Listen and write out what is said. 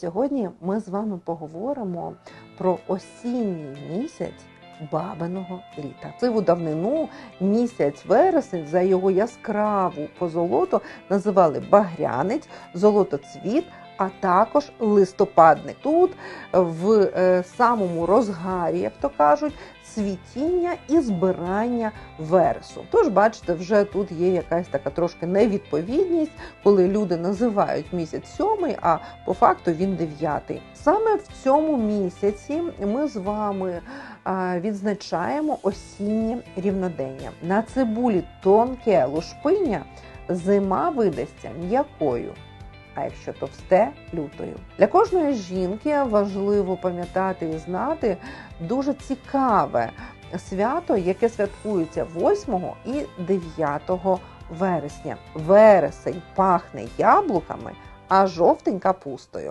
Сьогодні ми з вами поговоримо про осінній місяць бабиного літа. Циву давнину місяць вересень за його яскраву позолоту називали багрянець, золотоцвіт, а також листопадник. Тут в е, самому розгарі, як то кажуть, цвітіння і збирання вересу. Тож, бачите, вже тут є якась така трошки невідповідність, коли люди називають місяць сьомий, а по факту він дев'ятий. Саме в цьому місяці ми з вами відзначаємо осіннє рівнодення. На цибулі тонке лушпиння зима видасться м'якою. А якщо товсте лютою для кожної жінки важливо пам'ятати і знати дуже цікаве свято, яке святкується 8 і 9 вересня. Вересень пахне яблуками, а жовтень капустою.